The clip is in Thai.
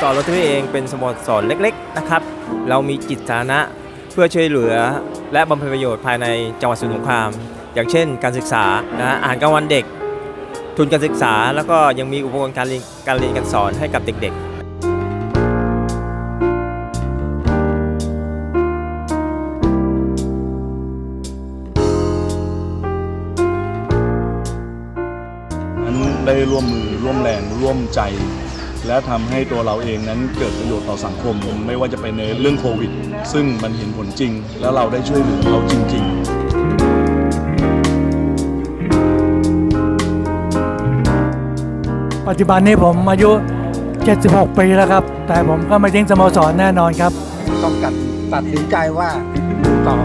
สโมสรถที่เองเป็นสโมสรเล็กๆนะครับ เรามีจิตสาธารณะเพื่อช่วยเหลือและบำเพ็ญประโยชน์ภายในจังหวัดสมุทรสงคาม อย่างเช่น การศึกษานะอาหารกลางวันเด็ก ทุนการศึกษาแล้วก็ยังมีอุปกรณ์การเรียนการเรียนการสอนให้กับเด็กๆนั้นได้ร่วมมือร่วมแรงร่วมใจ และทำให้ตัวเราเองนั้นเกิดประโยชน์ต่อสังคม ไม่ว่าจะเป็นในเรื่องโควิด ซึ่งมันเห็นผลจริง แล้วเราได้ช่วยเหลือเขาจริง ๆปัจจุบันนี้ผมอายุ 76 ปีแล้วครับ แต่ผมก็ไม่ทิ้งสโมสรแน่นอนครับ ต้องกัดตัดสินใจว่าอยู่ต่อ